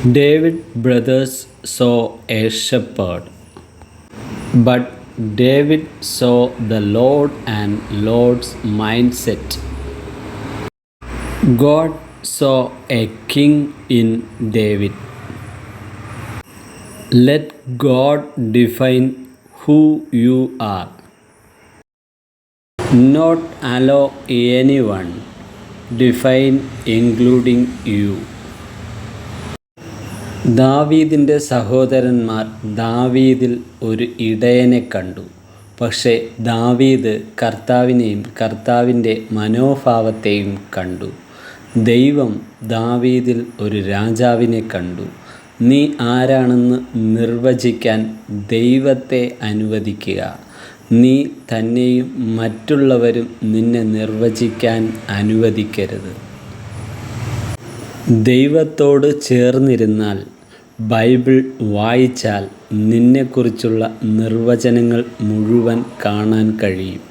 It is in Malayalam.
David brothers saw a shepherd, but David saw the Lord and Lord's mindset. God saw a king in David. Let God define who you are. Not allow anyone define including you. ദാവീദിന്റെ സഹോദരന്മാർ ദാവീദിൽ ഒരു ഇടയനെ കണ്ടു. പക്ഷേ ദാവീദ് കർത്താവിനെയും കർത്താവിന്റെ മനോഭാവത്തെയും കണ്ടു. ദൈവം ദാവീദിൽ ഒരു രാജാവിനെ കണ്ടു. നീ ആരാണെന്ന് നിർവചിക്കാൻ ദൈവത്തെ അനുവദിക്കുക. നീ തന്നെയും മറ്റുള്ളവരും നിന്നെ നിർവചിക്കാൻ അനുവദിക്കരുത്. ദൈവത്തോട് ചേർന്നിരുന്നാൽ ബൈബിൾ വായിച്ചാൽ നിന്നെക്കുറിച്ചുള്ള നിർവചനങ്ങൾ മുഴുവൻ കാണാൻ കഴിയും.